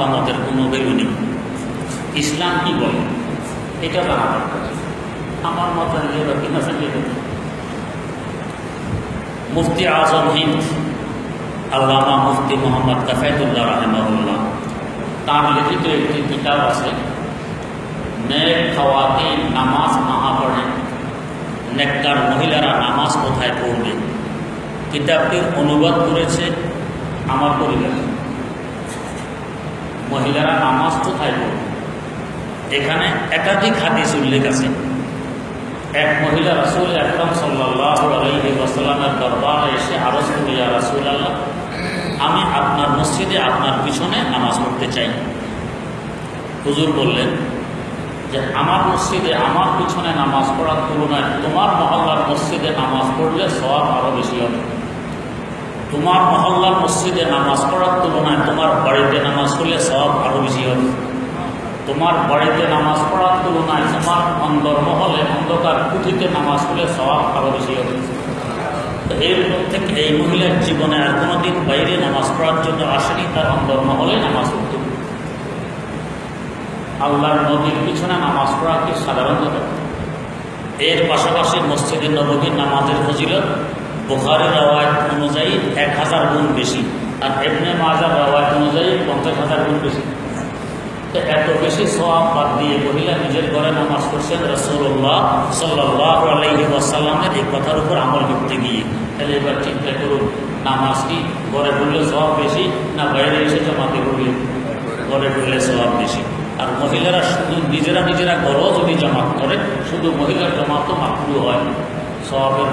নামাজের কোনো ভ্যালু নেই। ইসলাম কি বলে? এটা দরকার আমার মতো চালিয়ে দেবে মুফতি আজম হিন্দ, আল্লামা মুফতি মোহাম্মদ কাফায়তুল্লাহ রাহেমাউল্লাহ তার লিখিত একটি কিতাব আছে, নেক খাওয়াতে নামাজ নাহা পড়ে, নেককার মহিলারা নামাজ কোথায় পড়বে? কিতাবটির অনুবাদ করেছে আমার পরিবার। মহিলারা নামাজ কোথায় পড়বে এখানে একাধিক হাদিস উল্লেখ আছে। এক মহিলা রাসুল আকরম সাল্লাহ আলহি ওয়াসাল্লামের দরবারে এসে আরজ করিয়া রাসুল আল্লাহ আমি আপনার মসজিদে আপনার পিছনে নামাজ পড়তে চাই। হুজুর বললেন, যে আমার মসজিদে আমার পিছনে নামাজ পড়ার তুলনায় তোমার মহল্লার মসজিদে নামাজ পড়লে সব আরও বেশি হবে। তোমার মহল্লার মসজিদে নামাজ পড়ার তুলনায় তোমার বাড়িতে নামাজ পড়লে সব আরও বেশি হবে। তোমার বাড়িতে নামাজ পড়ার তুলনায় তোমার অন্দর মহলে অন্ধকার পুঁথিতে নামাজ পড়লে সব আরও বেশি হবে। এরপর থেকে এই মহিলার জীবনে আর কোনোদিন বাইরে নামাজ পড়ার জন্য আসেনি, তার অন্দর মহলে নামাজ পড়ত। আল্লাহর নদীর পিছনে নামাজ পড়া কি সাধারণ এর পাশাপাশি মসজিদে নবীর নামাজের ফজিলত বোখারের রওয়ায়ত অনুযায়ী এক হাজার গুণ বেশি আর এমনি মাজার রওয়ায়ত অনুযায়ী পঞ্চাশ হাজার গুণ বেশি। এত বেশি সব বাদ দিয়ে মহিলা নিজের ঘরে নামাজ পড়ছেন রসুল্লাহ সাল্লাহ আলহি ওয়াসাল্লামের এই কথার উপর আমল করতে গিয়ে। তাহলে এবার চিন্তা করুন, নামাজ কি ঘরে পড়লে সব বেশি না বাইরে এসে জমাতে পড়লে ঘরে পড়লে সব বেশি। আর মহিলারা শুধু নিজেরা নিজেরা ঘরও যদি জমা করে, শুধু মহিলার জমা তো মাকরু হয়। সবের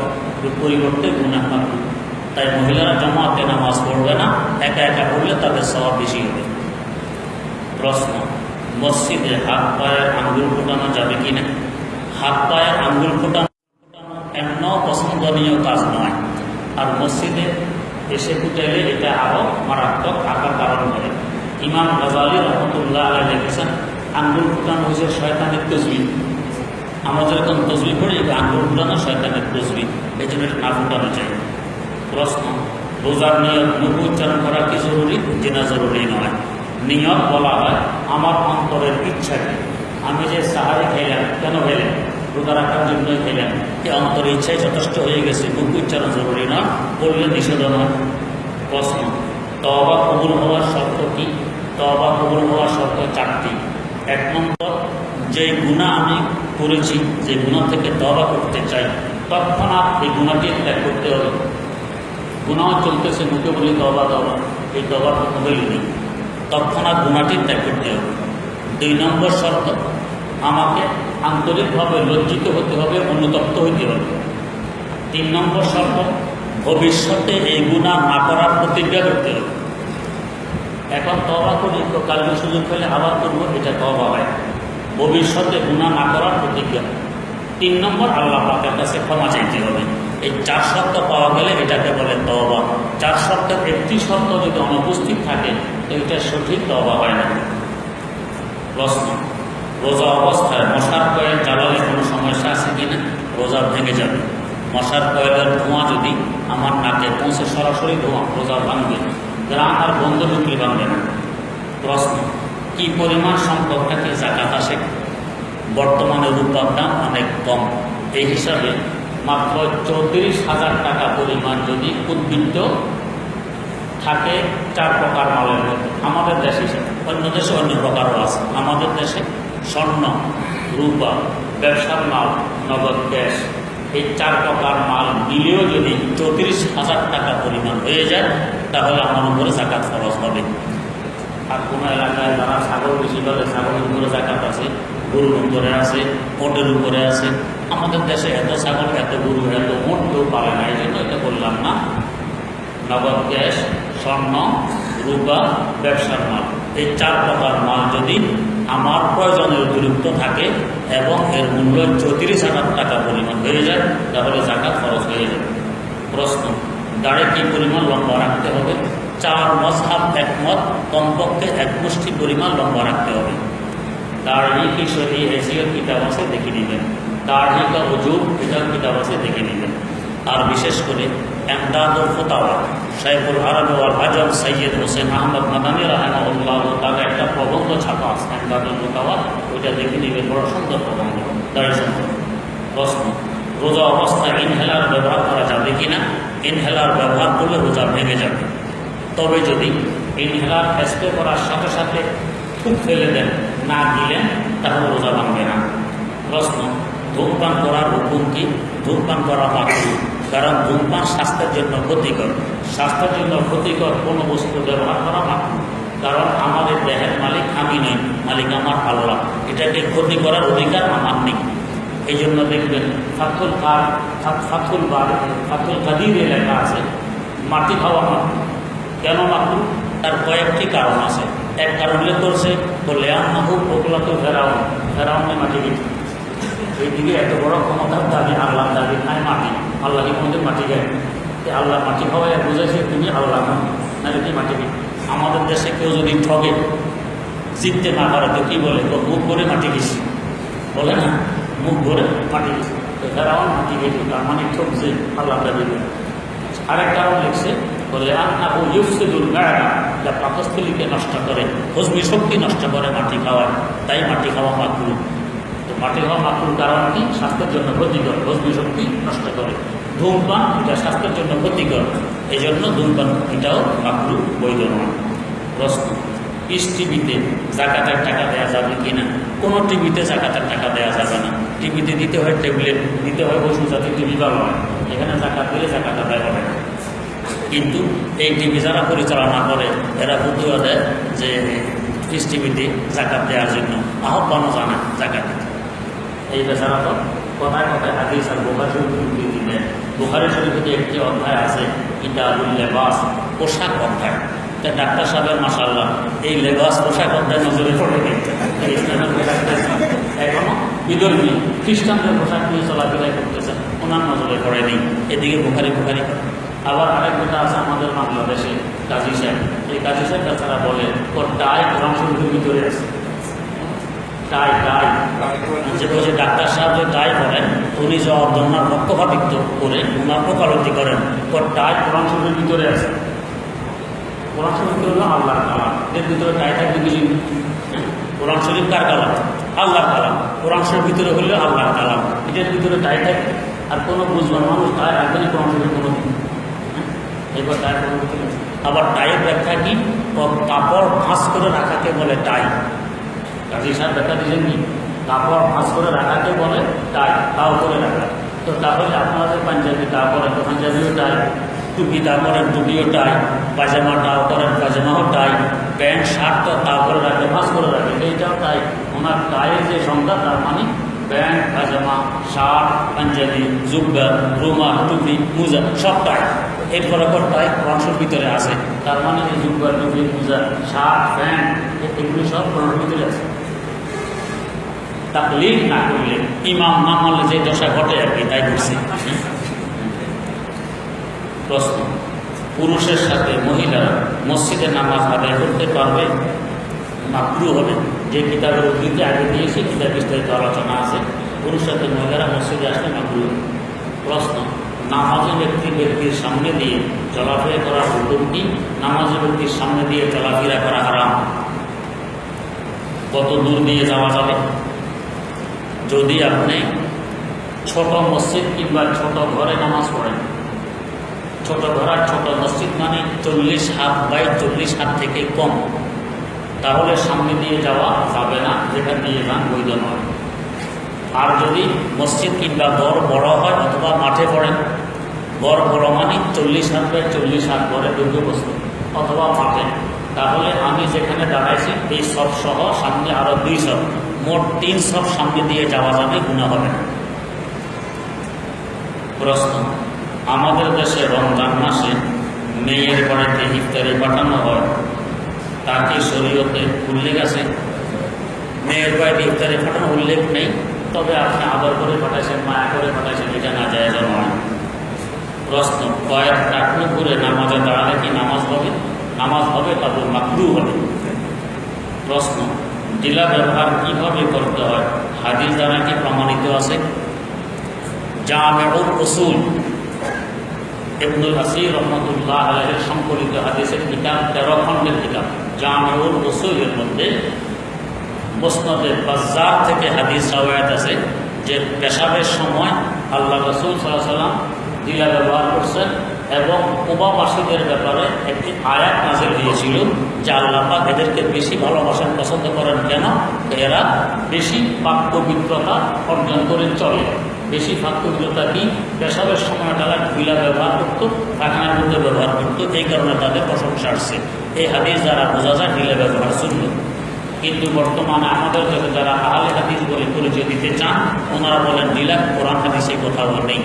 পরিবর্তে গুণা মাকরু তাই মহিলারা জমাতে নামাজ পড়বে না, একা একা পড়লে তাদের সব বেশি হবে। প্রশ্ন, মসজিদে হাত পায়ের আঙ্গুল ফোটানো যাবে কি না হাত পায়ের আঙ্গুল ফোটানো ফোটানো এমন পছন্দনীয় কাজ নয়। আর মসজিদে এসে ফুটাইলে এটা আরও মারাত্মক আকার ধারণ করে। ইমাম গাজালি রহমতুল্লাহ আলাই লিখেছেন, আঙ্গুল ফুটানো হয়েছে শয়তানের তসবি। আমরা যেরকম তসবি পড়ি আঙ্গুল ফুটানো শয়তানের তসবি। এই জন্য না ফুটানো চাই প্রশ্ন, রোজার নিয়ত মুখ উচ্চারণ করা কি জরুরি? যেটা জরুরি নয়। নিয়ত বলা হয়, আমার অন্তরের ইচ্ছাকে। আমি যে সাহারি খেলাম, কেন খেলেন রোজা রাখার জন্যই খেলেন এই অন্তরের ইচ্ছাই যথেষ্ট হয়ে গেছে মুখ উচ্চারণ জরুরি নয়, বললে নিষেধ নয়। প্রশ্ন তবা কবুল হওয়ার শর্ত কি? তবা কবুল হওয়ার শর্ত চারটি। এক নম্বর, যে গুণা আমি করেছি, যে গুণা থেকে তবা করতে চাই, তৎক্ষণাৎ এই গুণাটি ত্যাগ করতে হবে। গুণাও চলতেছে মুখে বলি দবা দবা এই দবার কোনো ভ্যালু নেই। তৎক্ষণাৎ গুণাটি ত্যাগ করতে হবে। দুই নম্বর শর্ত, আমাকে আন্তরিকভাবে লজ্জিত হতে হবে, অনুতপ্ত হইতে হবে। তিন নম্বর শর্ত, ভবিষ্যতে এই গুণা না করার প্রতিজ্ঞা করতে হবে। এখন তবা করি তো কালকে সুযোগ পেলে আবার করব, এটা তবা হয়। ভবিষ্যতে গুণা না করার প্রতিজ্ঞা। তিন নম্বর, আল্লাহ পাকের কাছে ক্ষমা চাইতে হবে। এই চার শর্ত পাওয়া গেলে এটাকে বলে তবা চার শর্তের একটি শর্ত যদি অনুপস্থিত থাকে, তো এটা সঠিক তবা হয় না। প্রশ্ন, রোজা অবস্থায় মশার কয়েল জ্বালালে কোনো সমস্যা আছে কি না? রোজা ভেঙে যাবে। মশার কয়েলের ধোঁয়া যদি আমার নাকে পৌঁছে, সরাসরি ধোঁয়া, রোজা ভাঙবে। গ্রাম আর বন্ধ ঢুকলে ভাঙবে না। প্রশ্ন, কি পরিমাণ সংখ্যক টাকা জাকাত আসে? বর্তমানে রূপার দাম অনেক কম। এই হিসাবে মাত্র চৌত্রিশ হাজার টাকা পরিমাণ যদি উদ্বৃত্ত থাকে চার প্রকার মালের মধ্যে। আমাদের দেশে অন্য দেশে অন্য প্রকারও আছে। আমাদের দেশে স্বর্ণ, রূপা, ব্যবসার মাল, নগদ ক্যাশ এই চার প্রকার মাল মিলেও যদি চৌত্রিশ হাজার টাকা পরিমাণ হয়ে যায়, তাহলে আমার উপরে জাকাত খরচ হবে। আর কোনো এলাকায় যারা ছাগল বেশি করে ছাগলের উপরে জাকাত আছে, গরুর উপরে আছে, ওটের উপরে আছে, আমাদের দেশে এত ছাগল, এত গরু, এত মোট কেউ পালে না, এই জন্য এটা বললাম না। নগদ গ্যাস স্বর্ণ, রূপা, ব্যবসার মাল। এই চার প্রকার মাল যদি আমার প্রয়োজনের অতিরিক্ত থাকে এবং এর মূল্য চৌত্রিশ হাজার টাকা পরিমাণ হয়ে যায়, তাহলে জাকাত খরচ হয়ে যাবে প্রশ্ন, দাঁড়ে কী পরিমাণ লম্বা রাখতে হবে? চার মশাব একমত, কমপক্ষে এক মুষ্টি পরিমাণ লম্বা রাখতে হবে। দাড়ি কি সহি, এসিও কিতাব আছে, দেখে নেবেন। দাড়ি কা অজুব এটাও কিতাব আছে, দেখে নেবেন। আর বিশেষ করে এমদাদুল ফোতাওয়া, শাইখুল আরব ওয়াল সৈয়দ হোসেন আহমদ মাদানী রাহমাহুল্লাহ তাকে একটা প্রবন্ধ ছাপা আছে একদাদুল মোতাওয়াত ওইটা দেখে নিবে বড় সুন্দর প্রবন্ধ। দাঁড়িয়ে প্রশ্ন, রোজা অবস্থায় ইনহেলার ব্যবহার করা যাবে কি না ইনহেলার ব্যবহার করলে রোজা ভেঙে যাবে। তবে যদি ইনহেলার স্প্রে করার সাথে সাথে খুব ফেলে দেন, না দিলেন, তাহলে রোজা ভাঙবে না। প্রশ্ন, ধূমপান করার হুকুম কি? ধূমপান করা মাত্র কারণ ধূমপান স্বাস্থ্যের জন্য ক্ষতিকর। স্বাস্থ্যের জন্য ক্ষতিকর কোনো বস্তু ব্যবহার করা মাত্র কারণ আমাদের দেহের মালিক আমি নই, মালিক আমার আল্লাহ। এটাকে ক্ষতি করার অধিকার আমার নেই। এই জন্য দেখবেন ফাতুল কার ফাতুল বার ফাতুল কাদির লেখা আছে, মাটি খাওয়া মাত্র কেন মাত্র তার কয়েকটি কারণ আছে। এক কারণ করছে বলে আন্নাহু ওগুলা তো ফেরাউন ফেরাউনে মাটি এইদিকে এত বড় ক্ষমতার দাবি আল্লাহ দাবি নাই, মাটি। আল্লাহ কোনোদিন মাটি গায় আল্লাহ মাটি খাওয়াই বুঝেছে তুমি আল্লাহ নাহলে কি মাটি আমাদের দেশে কেউ যদি ঠগে, জিততে না পারে, তো কী বলে? তো মুখ করে মাটি গেছি বলে না, মুখ ভরে মাটি গেছি ফেরাউন মাটি গেছে তার মানে ঠকছে আল্লাহ দাবি আরেক কারণ লিখছে, বলে, আন্নাহু ইউফসিদুল গায়না যা পাকস্থলীকে নষ্ট করে, হজমি শক্তি নষ্ট করে মাটি খাওয়ায়। তাই মাটি খাওয়া মাকরু মাটি খাওয়া মাকরুর কারণ কি স্বাস্থ্যের জন্য ক্ষতিকর হজমি শক্তি নষ্ট করে। ধূমপান এটা স্বাস্থ্যের জন্য ক্ষতিকর। এই জন্য ধূমপান এটাও মাকরু বৈধ নয়। প্রশ্ন পিস টিভিতে জাকাতের টাকা দেওয়া যাবে কি না কোনো টিভিতে জাকাতের টাকা দেওয়া যাবে না। টিভিতে দিতে হয় ট্যাবলেট, দিতে হয় ওষুধ যাতে টিভি ভালো হয় এখানে জাকাত দিলে জাকাত আদায় হবে কিন্তু এই টিভি যারা পরিচালনা করে, এরা বুদ্ধিও দেয় যে পিস টিভিতে জাকাত দেওয়ার জন্য আহ্বানও জানা জাকাত দিতে। এই বেচারা তো কথায় কথায় হাদিস আর বোখারি শরীফ দিলেন বোখারি শরীফে একটি অধ্যায় আছে, কিতাবুল লেবাস পোশাক অধ্যায়। তা ডাক্তার সাহেবের মাসাল্লাহ এই লেবাস পোশাক অধ্যায় নজরে পড়ে গেছে খ্রিস্টানদের পোশাক নিয়ে চলাফেরা করতেছে ওনার নজরে পড়ে নেই এদিকে বোখারি বোখারি আবার আরেক কথা আছে আমাদের বাংলাদেশে, কাজী সাহেব। এই কাজী সাহেব তাছাড়া বলে ওর টাই কোরআন ভিতরে আছে। টাই টাই যে বলছে ডাক্তার সাহেব যে টাই করেন উনি যে অর্ধনার পক্ষপাতিত্ব করে ওনার ওকালতি করেন, ওর টাই কোরআন শরীফের ভিতরে আছে। কোরআন শরীফ আল্লাহর কালাম। এর ভিতরে টাই থাকবে কিছু কোরআন শরীফ কার কালাম? আল্লাহর কালাম। কোরআন শরীফ ভিতরে হলে আল্লাহর কালাম। এটার ভিতরে টাই থাকবে। আর কোনো বুঝবার মানুষ টাই রাখবে না কোরআন শরীফ কোনো দিন। এবার টাই কোনো আবার টাইয়ের ব্যাখ্যা কি? কাপড় ফাঁস করে রাখাকে বলে টাই কাজী সাহেব ব্যাখ্যা দিয়েছেন কি কাপড় ফাঁস করে রাখাকে বলে টাই তাও করে রাখা। তো তাহলে আপনাদের পাঞ্জাবি তা করেন পাঞ্জাবিও টাই, টুপি তা করেন টুপিও টাই পাজামা টাও করেন পাজামাও টাই, প্যান্ট, শার্ট তো তা করে রাখে ফাঁস করে রাখে। এইটাও টাই ওনার টাইয়ের যে সংখ্যা তার মানে প্যান্ট পাজামা শার্ট, পাঞ্জাবি, জুব্বা রুমা টুপি, মুজা, সব টাই। এরপর পর টাই কোরআনসুর ভিতরে আছে। তার মানে এই জুব্বা, টুপি, মুজা, শার্ট, প্যান্ট এগুলি সব কোরআনের ভিতরে আছে। তাকলিফ না করলে ইমাম না মানলে যে দশা ঘটে আর কি, তাই করছে। প্রশ্ন, পুরুষের সাথে মহিলারা মসজিদে নামাজ আদায় করতে পারবে? পুরো হবে। যে কিতাবের উদ্ধৃতি আগে দিয়েছি, কিতাব বিস্তারিত আলোচনা আছে। পুরুষ সাথে মহিলারা মসজিদে আসলে পুরো প্রশ্ন, নামাজি ব্যক্তি ব্যক্তির সামনে দিয়ে চলাফেরা করার হুকুমটি নামাজি ব্যক্তির সামনে দিয়ে চলাফেরা করা হারাম। কত দূর দিয়ে যাওয়া যাবে? যদি আপনি ছোট মসজিদ কিংবা ছোট ঘরে নামাজ পড়েন, ছোট ঘর আর ছোট মসজিদ মানে চল্লিশ হাত বাই চল্লিশ হাত থেকে কম, তাহলে সামনে দিয়ে যাওয়া যাবে না, যেখান দিয়ে যান বৈধ নয়। আর যদি মসজিদ কিংবা গড় বড় হয় অথবা মাঠে পড়েন গড় বড় মানে চল্লিশ হাত বাই চল্লিশ হাত ঘরে দুর্গ বস্তু অথবা মাঠে, তাহলে আমি যেখানে দাঁড়াইছি, এই সব সহ সামনে আরও দুই সব মোট তিন সব সামনে দিয়ে যাওয়া যাবে গুণা হবে না। প্রশ্ন, আমাদের দেশে রমজান মাসে মেয়ের বাড়িতে ইফতারি পাঠানো হয় তাকে শরীয়তে উল্লেখ আছে? মেয়ের বাড়িতে ইফতারি পাঠানো উল্লেখ নেই, তবে আপনি আদর করে পাঠাইছেন, মায়া করে পাঠাইছেন, এটা না যায় নয়। প্রশ্ন, কয়েক টাকনু করে নামাজে দাঁড়ালে কি নামাজ হবে? নামাজ হবে তবে মাকরু হবে। প্রশ্ন ডিলা ব্যবহার কীভাবে করতে হয়? হাদিস দ্বারা কি প্রমাণিত আছে? জামেউল রসুল ইবনুল আসির রহমতুল্লাহ আলহের সংকলিত হাদিসের কিতাব, তেরো খণ্ডের কিতাব। জামেউল রসুলের মধ্যে মোসনদে বাজার থেকে হাদিস রাওয়ায়াত আছে, যে পেশাবের সময় আল্লাহ রসুল সাল্লাহ সাল্লাম দিলা ব্যবহার করছেন। এবং উবাবাসীদের ব্যাপারে একটি আয়াত নাজিল দিয়েছিল যে আল্লাহ পাক এদেরকে বেশি ভালোবাসেন, পছন্দ করেন কেন? এরা বেশি পাক পবিত্রতা অর্জন করে চলে। বেশি পাক পবিত্রতা কি? পেশাবের সময় তারা ঢিলা ব্যবহার করতো পাখানার মধ্যে ব্যবহার করতো, এই কারণে তাদের প্রশংসা আসছে। এই হাদিস যারা বোঝা যায় ঢিলা ব্যবহার শুনল কিন্তু বর্তমানে আমাদের কাছে যারা আহলে হাদিস বলে পরিচয় দিতে চান, ওনারা বলেন, ঢিলা কোরআন হাদিসে কোথাও নেই।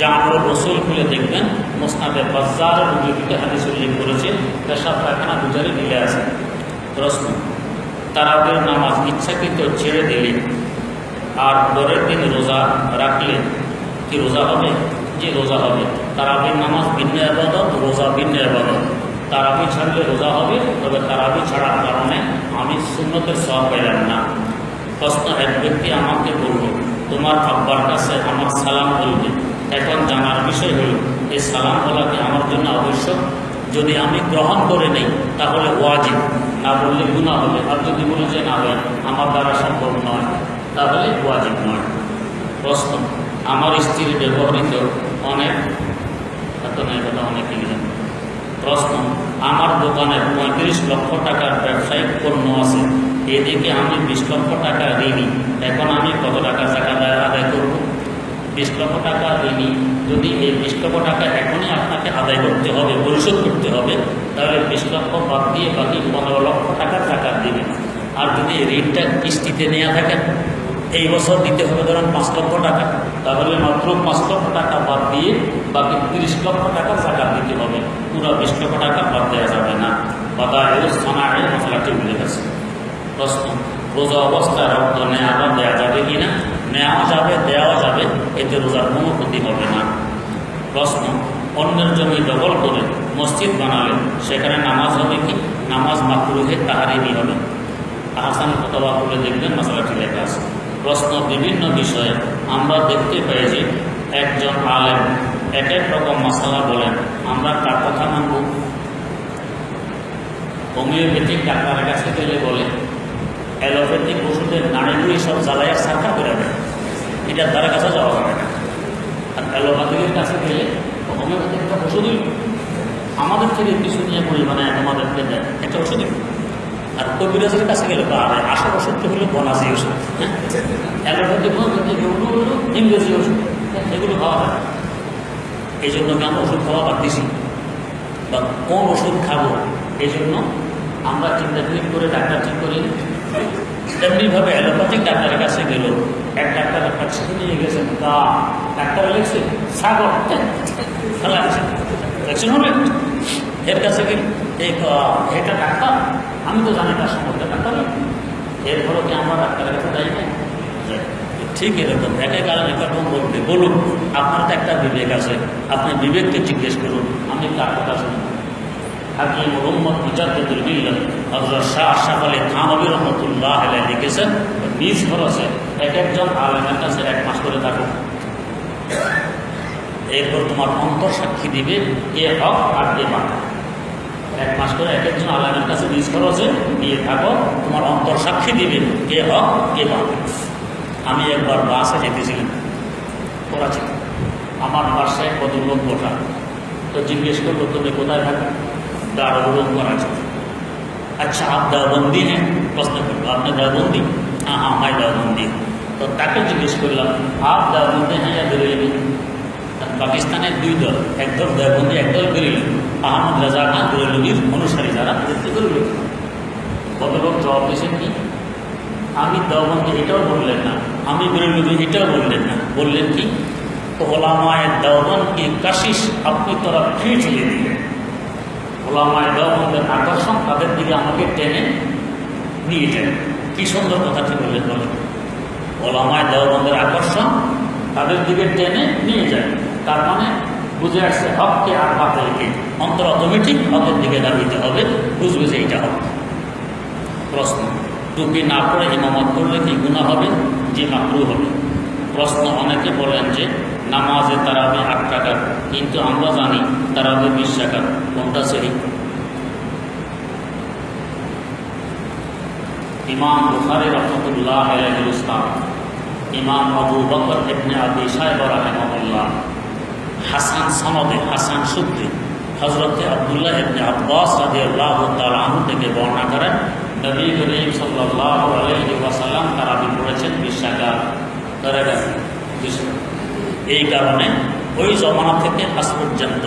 জামর রসুল খুলে দেখবেন, মোসনাদে বাজারের উল্লেখিত হাদিস উল্লেখ করেছে, পেশাব পায়খানা দুজারে মিলে আছে। প্রশ্ন, তারাবের নামাজ ইচ্ছাকৃত ছেড়ে দিলে আর পরের দিন রোজা রাখলে কি রোজা হবে? যে রোজা হবে। তারাবির নামাজ ভিন্ন আবাদত, রোজা ভিন্ন আবাদত। তারাবি ছাড়লে রোজা হবে, তবে তারাবি ছাড়ার কারণে আমি শূন্যতের সব পেলাম না। প্রশ্ন, এক ব্যক্তি আমাকে বলল, তোমার আব্বার কাছে আমার সালাম বলবে। এখন জানার বিষয় হলো, এই সালাম বলা কি আমার জন্য আবশ্যক? যদি আমি গ্রহণ করে নেই, তাহলে ওয়াজিব। না বললে গুণা হবে। আর যদি বলি যে, না হয় আমার দ্বারা সম্ভব নয়, তাহলে ওয়াজিব নয়। প্রশ্ন, আমার স্ত্রীর ব্যবহৃত অনেক, এত কথা অনেক লিখেন প্রশ্ন, আমার দোকানে পঁয়ত্রিশ লক্ষ টাকার ব্যবসায়িক পণ্য আছে। এদিকে আমি বিশ লক্ষ টাকা ঋণী। এখন আমি কত টাকা টাকা আদায় করব? বিশ লক্ষ টাকা ঋণী যদি এই বিশ লক্ষ টাকা এখনই আপনাকে আদায় করতে হবে, পরিশোধ করতে হবে, তাহলে বিশ লক্ষ বাদ দিয়ে বাকি পনেরো লক্ষ টাকা টাকা দেবেন। আর যদি ঋণটা কিস্তিতে নেওয়া থাকেন এই বছর দিতে হবে ধরেন পাঁচ লক্ষ টাকা, তাহলে মাত্র পাঁচ লক্ষ টাকা বাদ দিয়ে বাকি তিরিশ লক্ষ টাকা টাকা দিতে হবে। পুরো বিশ লক্ষ টাকা বাদ দেওয়া যাবে না। বাদা স্থানায় মশলাটি মিলে গেছে। প্রশ্ন রোজা অবস্থায় রক্ত নেওয়া দেওয়া যাবে কি না নেওয়া যাবে, দেওয়া যাবে, এতে রোজার কোনো ক্ষতি হবে না। প্রশ্ন, অন্যের জমি দখল করে মসজিদ বানালেন, সেখানে নামাজ হবে কি? নামাজ মাকরুহে তাহারিমি হবে আহসান ফতোয়া করে দেখবেন মশলাটি লেখা আছে। প্রশ্ন, বিভিন্ন বিষয়ে আমরা দেখতে পাই যে একজন আলেম এক এক রকম মশলা বলেন, আমরা তার কথা মানব। হোমিওপ্যাথিক ডাক্তারের কাছে গেলে বলে অ্যালোপ্যাথিক ওষুধের নাড়িগুলি সব জ্বালাইয়া সাফা করে দেয়। এটার দ্বারা কাছে যাওয়া যাবে না। আর অ্যালোপ্যাথিকের কাছে গেলে হোমিওপ্যাথিক একটা ওষুধই আমাদের থেকে কিছু নিয়ে পরিমাণে আমাদেরকে দেয়, একটা ওষুধই। আর কবিরাজের কাছে গেলে পারে আসার ওষুধটা হলো বনাজি ওষুধ হ্যাঁ? অ্যালোপ্যাথিক এগুলো হলো ইংরেজি ওষুধ এগুলো খাওয়া হয় এই জন্য কি আমরা ওষুধ খাওয়া বাদ দিছি? বা কোন ওষুধ খাব? এই জন্য আমরা চিন্তা করে ডাক্তার ঠিক করি তেমনিভাবে অ্যালোপ্যাথিক ডাক্তারের কাছে গেল, এক ডাক্তার কাছে নিয়ে গেছেন, তা ডাক্তার লিখছে সাগর হবে এর কাছে গেল এই এটা ডাক্তার? আমি তো জানি তার সম্পর্কে ডাক্তার। এর ফলে কি আমার ডাক্তারের কাছে যাই না ঠিক এরকম, এক এক কারণে একরকম বলবে, বলুন, আপনার তো একটা বিবেক আছে, আপনি বিবেককে জিজ্ঞেস করুন, আমি কার কথা শুনি খরচে এক একজন কাছে এক মাস করে এরপর তোমার অন্তর সাক্ষী দিবে কে হক আর বাধা এক মাস করে এক একজন আলেমের কাছে নিজ খরচে গিয়ে থাকো, তোমার অন্তর সাক্ষী দিবে কে হক কে বাধা আমি একবার বাসে যেতেছিলাম, করাচি। আমার বাসায় কত লোক বসা। তো জিজ্ঞেস করব তুমি কোথায় থাকো? তার অবরোধ করা যায় আচ্ছা আপ দাওবন্দি হ্যাঁ প্রশ্ন করব আপনি দাওবন্দি হ্যাঁ হ্যাঁ আমায় দাওবন্দি তো তাকে জিজ্ঞেস করলাম আপ দাওবন্দি হ্যাঁ ইয়া পাকিস্তানের দুই দল একদল দেবন্দি একদল বেরোল আহমদ রাজা খান বেরোলবির অনুসারী যারা তাদেরকে বেরোল ভদ্রলোক জবাব দিয়েছেন কি আমি দেওবন্দি এটাও বললেন না আমি বেরোলবি এটাও বললেন না বললেন কি ওলামায় দেওবনকে কাশিস আপনি তোরা ফিট দিয়ে দিলেন ওলামায় দেওবন্দের আকর্ষণ তাদের দিকে আমাকে টেনে নিয়ে যায়। কি সুন্দর কথাটি বললেন বলেন। ওলামায় দেওবন্দের আকর্ষণ তাদের দিকে টেনে নিয়ে যায়। তার মানে বুঝে আসছে হককে আর বাতিলকে। অন্তর অটোমেটিক হকের দিকে দাঁড়িয়ে হবে, বুঝবে যে এইটা হক। প্রশ্ন টুপি না পড়ে ইমামত করলে কি গুণা হবে? যে মাকরু হবে। প্রশ্ন, অনেকে বলেন যে নামাজে তারাবে আট টাকার কিন্তু আমরা জানি তারাবে বিশ টাকার কোনটা সেই ইমাম বুখারি রহমতুল্লাহ আলহুল ইসলাম ইমাম আবু বকর ইবনে আবি সাহেব রাহেমুল্লাহ হাসান সনদে, হাসান সূত্রে হজরতে আবদুল্লাহ ইবনে আব্বাস রাদিয়াল্লাহু তাআলা আনহু থেকে বর্ণনা করেন, নবী করিম আলাইহি ওয়াসাল্লাম তারাবি পড়েছেন বিশ টাকা ধরে গেছে এই কারণে ওই জমানা থেকে আজ পর্যন্ত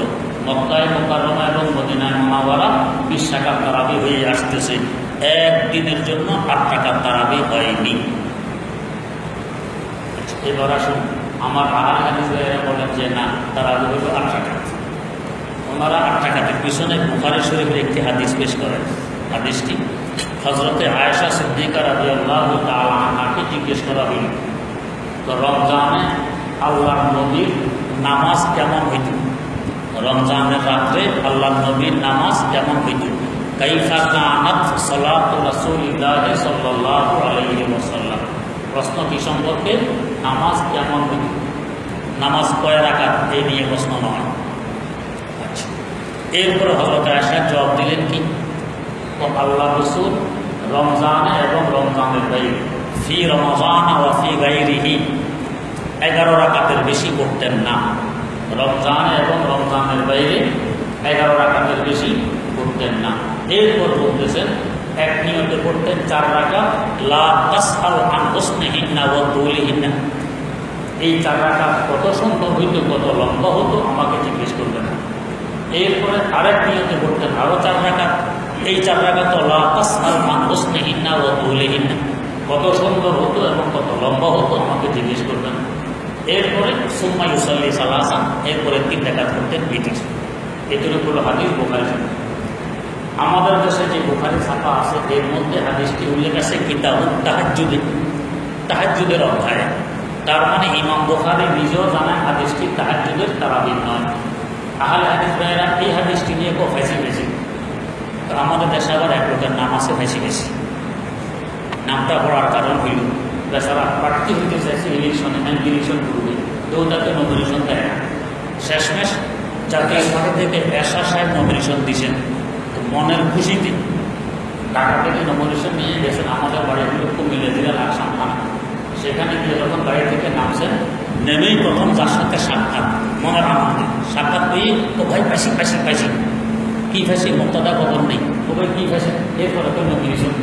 মক্কায়, মোকাররমা এবং মদিনায় মোনাওয়ারা বিশ টাকার তারাবি হয়ে আসতেছে। একদিনের জন্য আট টাকার তারাবি হয়নি। এবার আসুন, আমার হাদিস বলেন যে, না, তারাবি হইল আট টাকা। ওনারা আট টাকাটির পিছনে বুখারি শরীফের একটি হাদিস পেশ করেন। হাদিসটি হজরতে আয়েশা সিদ্দিকা রাজি আল্লাহ তালাকে জিজ্ঞেস করা হইল তো রমজানে আল্লাহ নবীর নামাজ কেমন হইত? রমজানের রাত্রে আল্লাহ নবীর নামাজ কেমন হইত? কাইফা কানাত সালাত রাসূলিল্লাহ সাল্লাল্লাহু আলাইহি ওয়াসাল্লাম। প্রশ্ন কি সম্পর্কে? নামাজ কেমন হইত? নামাজ কয় রাকাত? এই নিয়ে প্রশ্ন নয়। আচ্ছা এরপরে হজরত আয়সা জবাব দিলেন কি? আল্লাহ রসুল, রমজানে এবং রমজানের বাইরে। ফি রমজান ও ফি গাইরিহি এগারো রাকাতের বেশি করতেন না। রমজান এবং রমজানের বাইরে এগারো রাকাতের বেশি করতেন না। এরপর বলতেছেন, এক নিয়তে করতেন চার রাখা লা তাসআল আন হুসনিহিন্না ওয়া তুলিহিন্না এই চার রাখা কত সুন্দর হইতো, কত লম্বা হতো, আমাকে জিজ্ঞেস করবেন না। এরপরে আরেক নিয়তে করতেন আরও চার রাখা এই চার রাখা তো লা তাসআল আন হুসনিহিন্না ওয়া তুলিহিন্না কত সুন্দর হতো এবং কত লম্বা হতো, আমাকে জিজ্ঞেস করবেন না। এরপরে সুম্মা ইউসাল্লি সালাসান, এরপরে তিন ডাকাত করতেন ব্রিটিশ এতটুকু হাদিস বোখারি। আমাদের দেশে যে বোখারি ছাপা আছে, এর মধ্যে হাদিসটি উল্লেখ আছে কিতাব তাহাজুদে তাহাজুদের অধ্যায়। তার মানে ইমাম বোখারি নিজেও জানেন হাদিসটি তাহাজুদের তারাবির নয়। আহলে হাদিস ভাইয়েরা এই হাদিসটি নিয়ে কেউ ফেঁসি ফেঁসি। তো আমাদের দেশে আবার এক লোকের নাম আছে ফেঁসি ফেঁসি। নামটা পড়ার কারণ হইল বেচারা প্রার্থী হইতে চাইছে ইলেকশনে হ্যাঁ ইলেকশন করবে কেউ তাকে নমিনেশন দেয় না। শেষমেশ জাতীয় পার্টি থেকে এশা সাহেব নমিনেশন দিয়েছেন, তো মনের খুশিতে ঢাকা থেকে নমিনেশন নিয়ে গেছেন আমাদের বাড়ি হলো কুমিল্লা জেলার আসাম থানা সেখানে গিয়ে যখন গাড়ি থেকে নামছেন, নেমেই প্রথম যার সাথে সাক্ষাৎ মনের আনন্দে সাক্ষাৎ পেয়ে ও ভাই পাইছি পাইছি পাইছি কী ফাঁসি? মুক্তদা খবর নেই। ও ভাই কী ফাঁসি? এরপরে তো নমিনেশন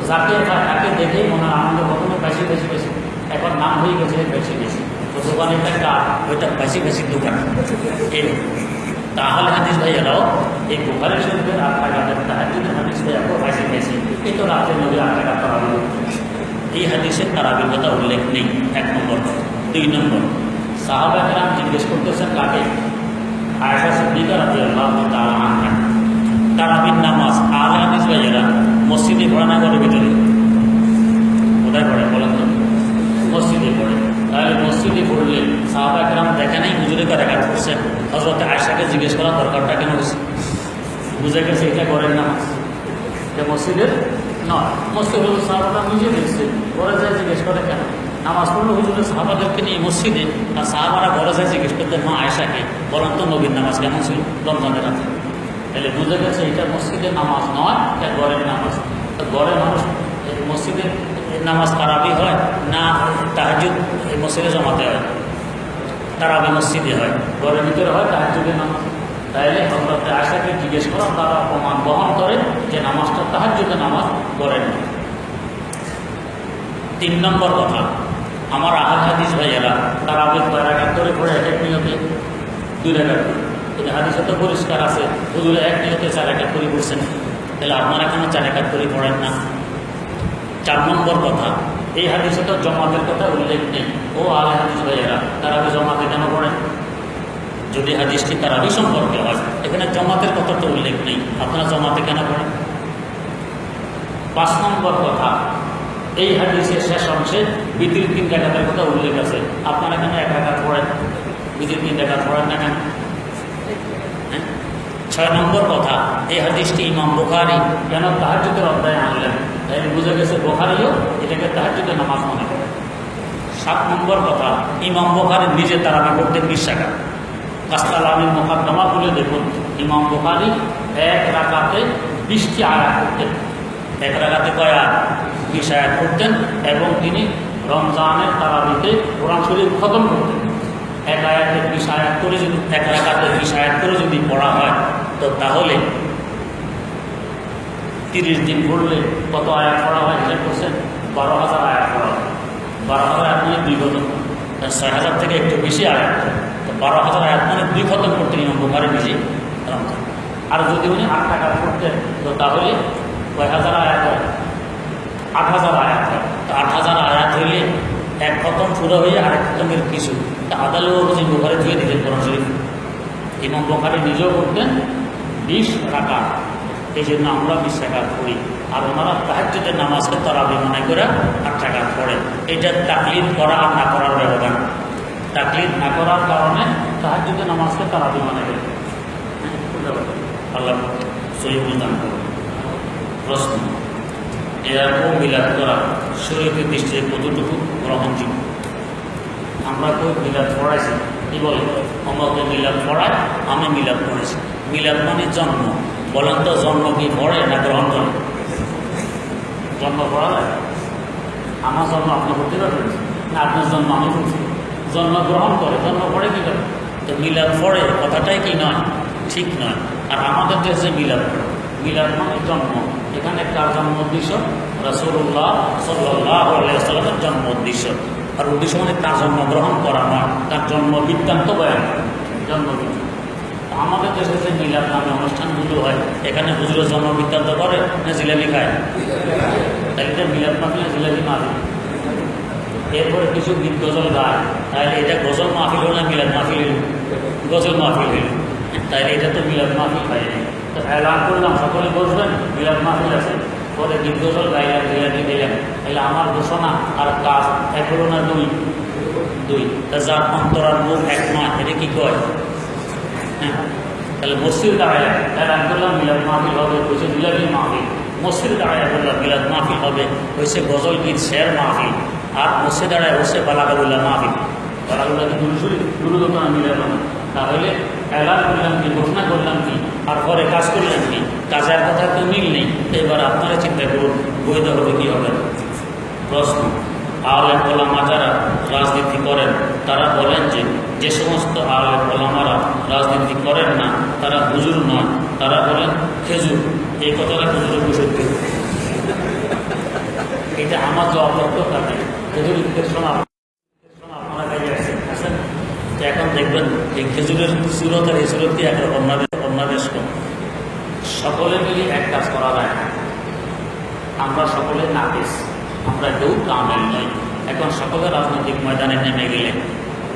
তো যাকে তাকে দেখেই মনের আনন্দ কখনো বেশি বেশি বেশি এখন নাম হয়ে গেছে বেশি বেশি তো দোকানে একটা ওইটা বেশি বেশি দোকান এই তাহলে হাদিস ভাইয়ারাও এই বুখারি শরীফের আট টাকাতে তাহাজুদের হাদিস ভাইয়াকেও বেশি বেশি এই তো রাতের নদী আট টাকা তারাবি এই হাদিসের তারাবির কথা উল্লেখ নেই এক নম্বর দুই নম্বর সাহাবাহাম জিজ্ঞেস করতেছেন কাকে আয়সা সিদ্দিকা রাজি আল্লাহ তালা তারাবির নামাজ আল হাদিস ভাইয়েরা মসজিদে পড়ে না ঘরের ভিতরে? কোথায় পড়ে বলেন তো? মসজিদে পড়ে। তাহলে মসজিদে পড়লে সাহাবা একরাম দেখে নাই হুজুরে কার একা করছেন হজরতে আয়সাকে জিজ্ঞেস করা দরকারটা কেন হয়েছে? বুঝে গেছে এটা করেন নামাজ এটা মসজিদের নয়। মসজিদ হলো সাহাবাটা নিজে দেখছে, ঘরে যায় জিজ্ঞেস করে কেন? নামাজ পড়ল হুজুরের সাহাবাদেরকে নিয়ে মসজিদে আর সাহাবারা ঘরে যায় জিজ্ঞেস করতে, মা আয়সাকে বলেন তো নামাজ কেমন ছিল? রমজানের রাতে। তাহলে বুঝে গেছে এটা মসজিদের নামাজ নয়, এটা গড়ের নামাজ। গড়ের মানুষ মসজিদে নামাজ তারাবি হয় না তাহাজুদ মসজিদে জমাতে হয়? তারাবি মসজিদে হয়। গড়ের ভিতরে হয় তাহাজুদের নামাজ। তাইলে হজরত আশাকে জিজ্ঞেস করা, তারা প্রমাণ বহন করে যে নামাজটা তাহাজুদের নামাজ গড়ের না তিন নম্বর কথা, আমার আহার হাদিস ভাইয়েরা তারা আবেগ কয় রাখাত করে পড়ে এক এক নিয়তে দুই রাখাত কিন্তু হাদিসে তো পরিষ্কার আছে, হুজুরে এক নিয়তে চার একাত করে পড়ছেন। তাহলে আপনারা কেন চার একাত করে পড়েন না? চার নম্বর কথা, এই হাদিসে তো জমাতের কথা উল্লেখ নেই। ও আলে হাদিস ভাইয়েরা, তারা জমাতে কেন পড়েন যদি হাদিসটি তারাবি সম্পর্কে হয়, এখানে জমাতের কথা তো উল্লেখ নেই। আপনারা জমাতে কেন পড়েন? পাঁচ নম্বর কথা, এই হাদিসের শেষ অংশে বিধির তিন ডাকাতের কথা উল্লেখ আছে। আপনারা কেন এক ডাকাত পড়েন? বিধির তিন ডাকাত পড়েন না কেন? ছয় নম্বর কথা, এই হাদিসটি ইমাম বোখারি কেন তাহাজুদের অধ্যায় আনলেন? তাই বুঝে গেছে বোখারিও এটাকে তাহাজুদের নামাজ মনে করে। সাত নম্বর কথা, ইমাম বুখারি নিজে তারাবি করতেন বিশ্বাকা কাস্তাল আলীর মোকাদ্দমা খুলে দেখুন, ইমাম বোখারি এক রাকাতে বৃষ্টি আয়াত করতেন এক রাকাতে কয় আর বিশ আয়াত করতেন এবং তিনি রমজানের তারাবিতে কোরআন শরীফ খতম করতেন। এক আয়াতে বিশ আয়াত করে যদি, এক একাতে বিশ আয়াত করে যদি পড়া হয় তো তাহলে তিরিশ দিন পড়লে কত আয়াত পড়া হয়? হিসাব করছেন? বারো হাজার আয়া করা হয়। বারো হাজার আয়াত মানে দুই খতম। ছয় হাজার থেকে একটু বেশি আয়াত তো বারো হাজার আয়াত মানে দুই খতম করতেন ইমাম বুখারি নিজে আর যদি উনি আট টাকা করতেন তো তাহলে কয় হাজার আয়াত হয়? আট হাজার আয়াত হয়। তো আট হাজার আয়াত হইলে এক খতম পুরো হয়ে আরেক খতমের কিছু। তা আদালও বুঝি বোখারে ধুয়ে দিতেন কোরআন শরীফ। ইমাম বোখারি নিজেও করতেন বিশ টাকা এই জন্য আমরা বিশ টাকা করি আর ওনারা তাহাজ্যদের নামাজকে তরাবি মনে করে আট টাকা পড়ে। এটা তাকলিদ করা আর না করার ব্যবধান। তাকলিদ না করার কারণে তাহাজ্যদের নামাজকে তারাবি মনে করে। হ্যাঁ, আল্লাহ সহিদ দান করুন। প্রশ্ন এরকম মিলাদ করা শরীরের দৃষ্টিতে কতটুকু গ্রহণযোগ্য? আমরা কেউ মিলাদ পড়াইছি। কি বলে? আমাকে মিলাদ পড়ায় আমি মিলাদ পড়েছি। মিলাদ মানে জন্ম। বলেন তো জন্ম কি পড়ে না গ্রহণ করে? জন্ম পড়া যায়? আমার জন্ম আপনি করতে পারবেন? না, আপনার জন্ম আমি করছি। জন্ম গ্রহণ করে, জন্ম পড়ে কি করে তো মিলাদ পড়ে, কথাটাই কি নয়? ঠিক নয়। আর আমাদের দেশে মিলাদ মিলাদ মানে জন্ম। এখানে কার জন্ম উদ্দেশ্য রসুল্লাহ সাল্লাহ সাল্লামের জন্ম উদ্দেশ্য। আর উদ্দেশ্য মানে তার জন্মগ্রহণ করা নয়, তার জন্ম বৃত্তান্ত বয়ান। জন্ম। আমাদের দেশে যে মিলাদ নামে অনুষ্ঠানগুলো হয়, এখানে হুজুরের জন্ম বৃত্তান্ত করে না জিলাপি খায়? তাহলে মিলাদ মাহফিল জিলাপি মাহফিল। এরপরে কিছু গীত গজল গায়, তাহলে এটা গজল মাহফিল হলো না মিলাদ মাহফিল গজল মাহফিল হইল তাহলে এটা তো মিলাদ মাহফিল হয়নি তো এলান করলাম, সকলে বসবেন, মিলাদ মাহফিল আছে। পরে গীত গজল গাইলাম, জিলাপি দিলাম। তাহলে আমার ঘোষণা আর কাজ এক হলো না দুই? দুই। তা যার অন্তরার মুখ এক নয় এটা কি কয়? হ্যাঁ তাহলে মসজিদ দাঁড়ায় এলান করলাম মিলাদ মাহফিল হবে হয়েছে মিলাদি মাহফিল। মসজিদ দাঁড়ায় বললাম মিলাদ মাহফিল হবে হয়েছে গজল গীত শের মাহফিল। আর মসজিদ দাঁড়ায় হচ্ছে বালাগাবুল্লাহ মাহফিল। বালাগুল্লাহ কি দুরুসুরি? দুরুদোকান মিলাদ তাহলে এলান করলাম কি, ঘোষণা করলাম কি, আর পরে কাজ করলাম কি? কাজের কথা তো মিল নেই এবার আপনারা চিন্তা করুন বৈধ হবে কি হবে। প্রশ্ন। আলেম ওলামা যারা রাজনীতি করেন তারা বলেন যে যে সমস্ত আলেম ওলামারা রাজনীতি করেন না, তারা হুজুর নয়। তারা বলেন খেজুর। এই কথাটা হুজুরের সত্য। এটা আমার অপক্ষ থাকে খেজুর এখন দেখবেন এই খেজুরের সুরত আর এই সুরত কি একরকম অন্যাদেশ কম সকলে মিলে এক কাজ করা যায়। আমরা সকলে নাকিস আমরা কেউ কামেল নই। এখন সকলে রাজনৈতিক ময়দানে নেমে গেলে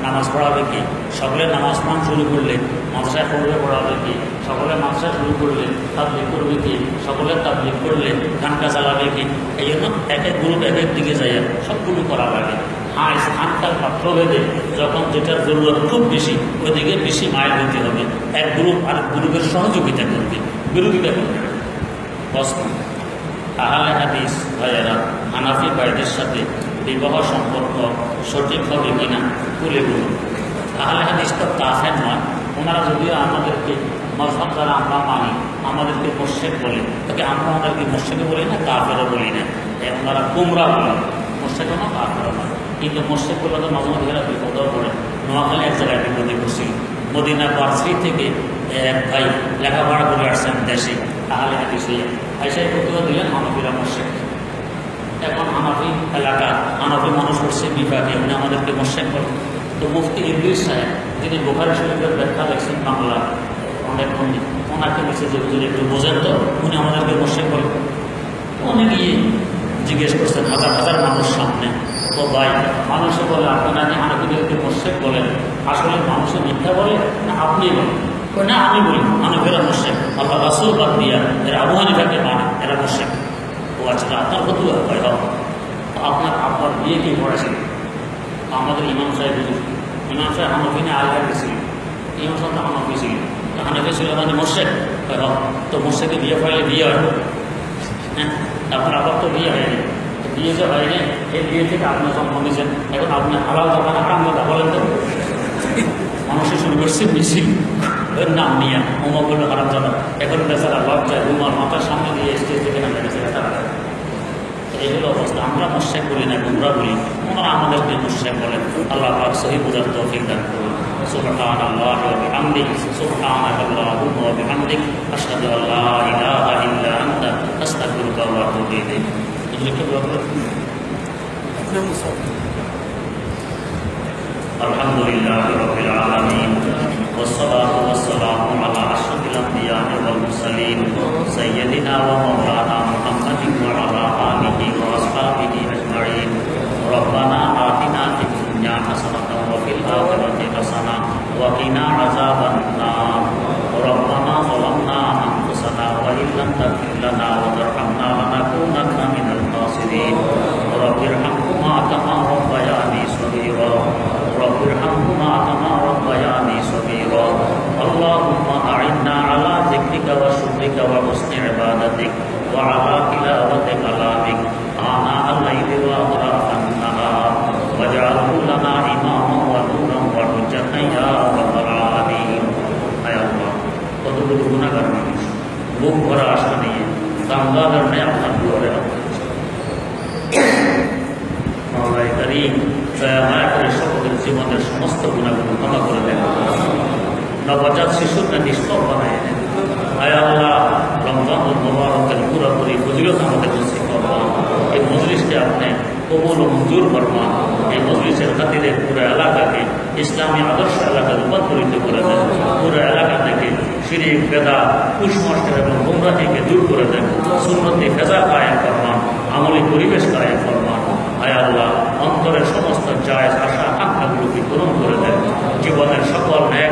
নামাজ পড়াবে কি? সকলে নামাজ পান শুরু করলে মাদ্রাসায় পড়বে, পড়াবে কি? সকলে মাদ্রাসায় শুরু করলে তাবলিক করবে কি? সকলে তাবলিক করলে গানটা চালাবে কি? এই জন্য এক এক গ্রুপ এক এক দিকে যায় সবগুলো করা লাগে। হ্যাঁ স্থানকাল পাত্রভেদে যখন যেটার জরুরত খুব বেশি, ওইদিকে বেশি মায়ের দিতে হবে। এক গ্রুপ আর গ্রুপের সহযোগিতা করবে। বিরোধিতা করবে। প্রশ্ন আহলে হাদিস ভাইয়েরা, হানাফি ভাইদের সাথে বিবাহ সম্পর্ক সঠিক হবে কিনা তুলে বলুন আহলে হাদিস তো কাফের নয়। ওনারা যদিও আমাদেরকে মজহব দ্বারা আমরা মানি, আমাদেরকে মোর্শেক বলে। তাকে আমরা ওনাদেরকে মোর্শেকে বলি না, কাফেরও বলি না। ওনারা কুমরা বলেন মোর্শেকও না, কাফেরও না। কিন্তু মোর্শেক বলে তো মাঝে এরা বিপদেও পড়ে। নোয়াখালী এক জায়গায় বিপদে পড়ছিল মদিনা পার্সি থেকে এক ভাই লেখাপড়া করে আসছেন দেশে। তাহলে হাদিস আইসাই প্রতিভা দিলেন হানফিরা মোর্শেক এখন হানাফি এলাকা হানাফি মানুষ হচ্ছে বিভাগে, উনি আমাদেরকে মোর্শেক বলেন। তো মুফতি ইদ্রিস সাহেব, যিনি বোখারি শরীফের ব্যাখ্যা দেখছেন বাংলা, অনেক পণ্ডিত, ওনাকে নিচে যে, হুজুর, একটু বোঝেন তো। উনি আমাদেরকে মোর্শেক বলেন। উনি গিয়ে জিজ্ঞেস করছেন, হাজার হাজার মানুষ সামনে। ও ভাই, মানুষে বলে আপনি নাকি হানাফিদেরকে মোর্শেক বলেন? আসলে মানুষে মিথ্যা বলে না আপনি বলেন? না আমি বলি হানাফিরা মোর্শেক আল্লাহ রাসুল বাদ দিয়া, এরা আবু হানিফাকে মানে এরা মোর্শেক আচ্ছা তা আপনার কত হয় হোক আপনার আপনার বিয়ে কি পড়েছেন আমাদের ইমাম সাহেব ইমাম সাহেব হানফি না আলগা গেছিলেন ইমাম সাহেব তো হানফি ছিলেন তো হানফি ছিল হয় হোক তো মোর্শেকে বিয়ে ফেলে বিয়ে হয়। হ্যাঁ তারপর আবার তো বিয়ে হয়নি। বিয়ে যে হয়নি, এই বিয়ে থেকে আপনার জন্ম এখন আপনি হালাল দোকানে হারাম কথা বলেন তো? মানুষের শুরু করছে মিছিল ওর নাম নিয়ে মোমো বললো হারাম জানা এখন বেচারা লজ্জায় রুমার মাথার সামনে দিয়ে স্টেজ থেকে নামে গেছে তারা এই হলো অবস্থা শুধু আমরা মুশাক বলি না গুমরা বলি ওনারা আমাদেরকে মুশাক বলেন আল্লাহ পাক সহি বুঝার তৌফিক দান করুন سبحان الله وبحمده سبحانك اللهم وبحمدك أشهد أن لا إله إلا أنت أستغفرك وأتوب إليك الحمد لله رب العالمين والصلاة والسلام على أشرف الأنبياء والمرسلين سيدنا ومولانا محمد وعلى آله وأصحابه أجمعين. ربنا آتنا في الدنيا حسنة وفي الآخرة حسنة وقنا عذاب النار. ربنا ظلمنا أنفسنا وإن لم تغفر وشكرك وحسن عبادتك وعلى تلاوة كلامك آناء الليل وأطراف النهار واجعله لنا إماما ونورا وحجة يا رب العالمين আয় আল্লাহ কতগুলো গুণাগার মানুষ বুক ভরা আশা নিয়ে দাঙ্গা কারণে আপনার দুয়ারে মাওলাই করিম দয়া মায়া করে সকলের জীবনের সমস্ত গুণাগুলো ক্ষমা করে দেন নবজাত শিশুকে নিষ্পক বানায় দেন আয় আল্লাহ রমজান মোবারকের পুরোপুরি ফজিলত আমাদের নসিব করবান এই মজলিসকে আপনি কবুল মঞ্জুর করবান এই মজলিসের খাতিরে পুরো এলাকাকে ইসলামী আদর্শ এলাকা রূপান্তরিত করে দেন। পুরো এলাকা থেকে শিরিক বেদা কুসংস্কার এবং গুমরাহিকে দূর করে দেন। সুন্নতি, ফেজা কায়েম করবান আমলি পরিবেশ কায়েম করবান আয় আল্লাহ অন্তরের সমস্ত জায়জ আশা আকাঙ্ক্ষাগুলোকে পূরণ করে দেন। জীবনের সকল ন্যায়